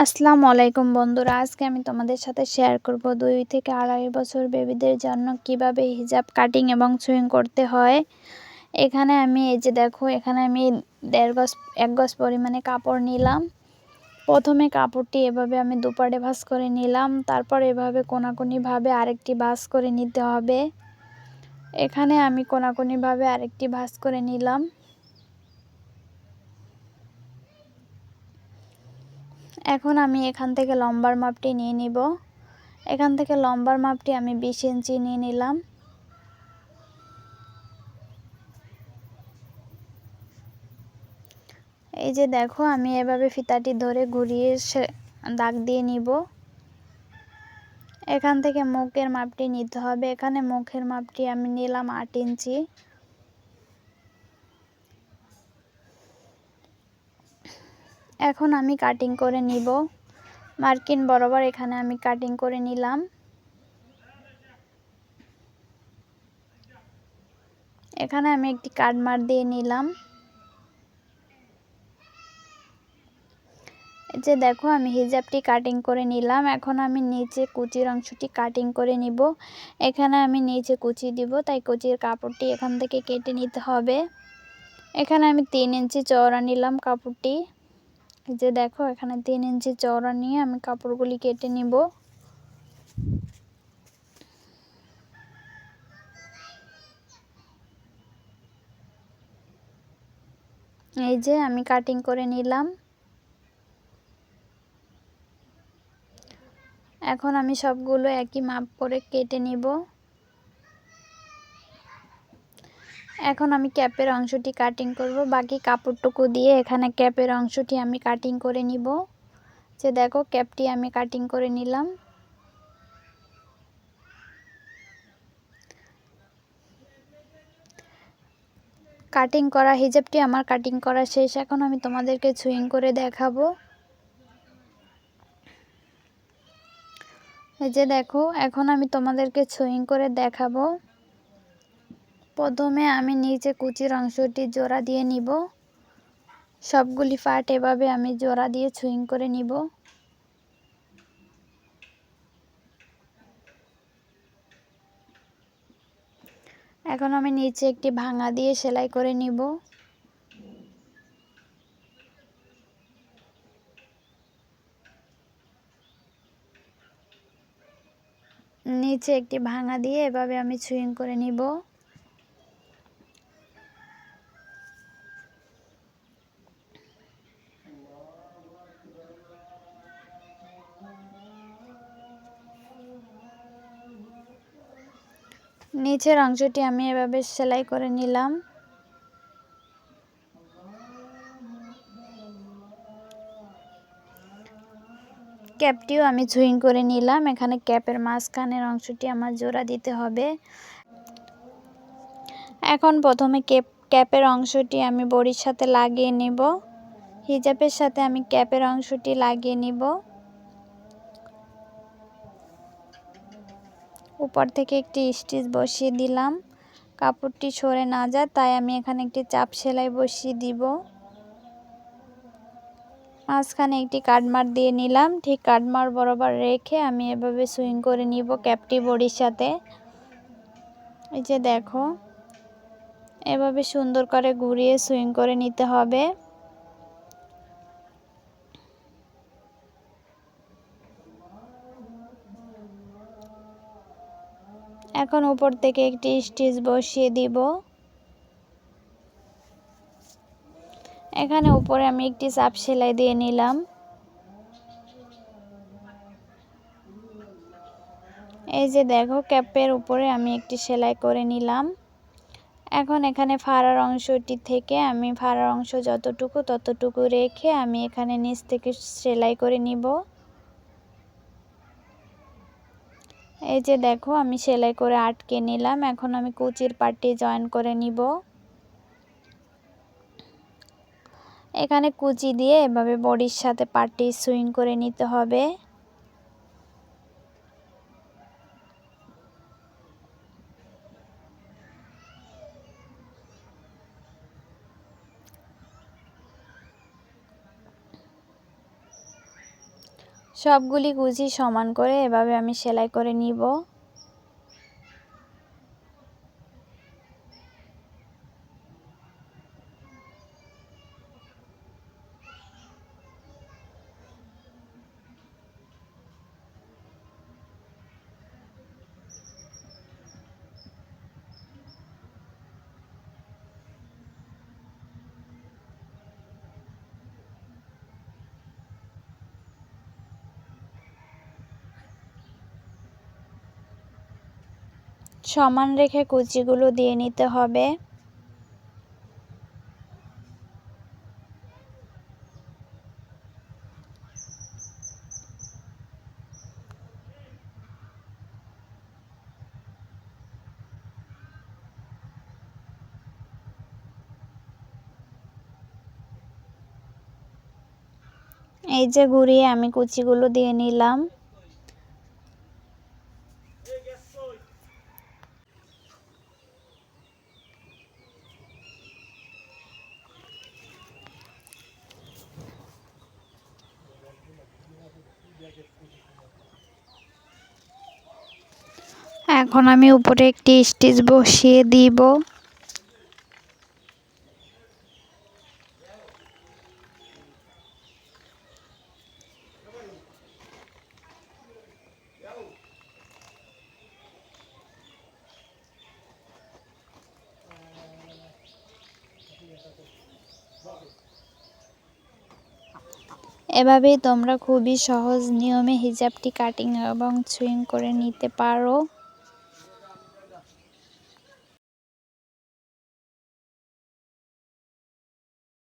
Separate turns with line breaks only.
আসসালামু আলাইকুম বন্ধুরা। আজকে আমি তোমাদের সাথে শেয়ার করব দুই থেকে আড়াই বছর বেবিদের জন্য কীভাবে হিজাব কাটিং এবং সুইং করতে হয়। এখানে আমি এই যে দেখো, এখানে আমি দেড় গজ, এক গজ পরিমাণে কাপড় নিলাম। প্রথমে কাপড়টি এভাবে আমি দুপাটে ভাঁজ করে নিলাম, তারপর এভাবে কোনাকুনিভাবে আরেকটি ভাঁজ করে নিতে হবে। এখানে আমি কোনাকুনিভাবে আরেকটি ভাঁজ করে নিলাম। এখন আমি এখান থেকে লম্বার মাপটি নিয়ে নিব। এখান থেকে লম্বার মাপটি আমি বিশ ইঞ্চি নিয়ে নিলাম। এই যে দেখো, আমি এভাবে ফিতাটি ধরে ঘুরিয়ে দাগ দিয়ে নিব। এখান থেকে মুখের মাপটি নিতে হবে। এখানে মুখের মাপটি আমি নিলাম আট ইঞ্চি। এখন আমি কাটিং করে নিব। মার্কিন বরাবর এখানে আমি কাটিং করে নিলাম। এখানে আমি একটি কাটমার দিয়ে নিলাম। যে দেখো, আমি হিজাবটি কাটিং করে নিলাম। এখন আমি নিচে কুচির অংশটি কাটিং করে নিব। এখানে আমি নিচে কুচি দিব, তাই কুচির কাপড়টি এখান থেকে কেটে নিতে হবে। এখানে আমি তিন ইঞ্চি চওড়া নিলাম কাপড়টি। যে দেখো, এখানে তিন ইঞ্চি চওড়া নিয়ে আমি কাপড়গুলি কেটে নিব। এই যে আমি কাটিং করে নিলাম। এখন আমি সবগুলো একই মাপ করে কেটে নিব। এখন আমি ক্যাপের অংশটি কাটিং করব। বাকি কাপড়টুকু দিয়ে এখানে ক্যাপের অংশটি আমি কাটিং করে নিব। যে দেখো, ক্যাপটি আমি কাটিং করে নিলাম। কাটিং করা, হিজাবটি আমার কাটিং করা শেষ। এখন আমি তোমাদেরকে সুইং করে দেখাবো। এই যে দেখো, এখন আমি তোমাদেরকে সুইং করে দেখাবো। প্রথমে আমি নিচে কুচির অংশটি জোড়া দিয়ে নিব। সবগুলি পার্ট এভাবে আমি জোড়া দিয়ে সুইং করে নিব। এখন আমি নিচে একটি ভাঙা দিয়ে সেলাই করে নিব। নিচে একটি ভাঙা দিয়ে এভাবে আমি সুইং করে নিব। নিচের অংশটি আমি এভাবে সেলাই করে নিলাম। ক্যাপটিও আমি সুইং করে নিলাম। এখানে ক্যাপের মাঝখানের অংশটি আমার জোড়া দিতে হবে। এখন প্রথমে ক্যাপ, ক্যাপের অংশটি আমি বড়ির সাথে লাগিয়ে নেব। হিজাবের সাথে আমি ক্যাপের অংশটি লাগিয়ে নিব। উপর থেকে একটি স্টিচ বসিয়ে দিলাম। কাপড়টি সরে না যায়, তাই আমি এখানে একটি চাপ সেলাই বসিয়ে দিব। মাঝখানে একটি কাটমার দিয়ে নিলাম। ঠিক কাটমার বরাবর রেখে আমি এভাবে সুইং করে নিব ক্যাপটি বডির সাথে। এই যে দেখো, এভাবে সুন্দর করে ঘুরিয়ে সুইং করে নিতে হবে। এখন উপর থেকে একটি স্টিচ বসিয়ে দিব। এখানে উপরে আমি একটি চাপ সেলাই দিয়ে নিলাম। এই যে দেখো, ক্যাপের উপরে আমি একটি সেলাই করে নিলাম। এখন এখানে ফাড়ার অংশটি থেকে আমি ফাড়ার অংশ যতটুকু ততটুকু রেখে আমি এখানে নিচ থেকে সেলাই করে নিব। এই যে দেখো, আমি সেলাই করে আটকে নিলাম। এখন আমি কুচির পাটটি জয়েন করে নিব। এখানে কুচি দিয়ে এভাবে বডির সাথে পাটটি সুইং করে নিতে হবে। সবগুলি কুচি সমান করে এভাবে আমি সেলাই করে নিব। সমান রেখে কুচিগুলো দিয়ে নিতে হবে। এই যে ঘুরিয়ে আমি কুচিগুলো দিয়ে নিলাম। এখন আমি উপরে একটি স্টিচ বসিয়ে দিব। এভাবেই তোমরা খুবই সহজ নিয়মে হিজাবটি কাটিং এবং সুইং করে নিতে পারো।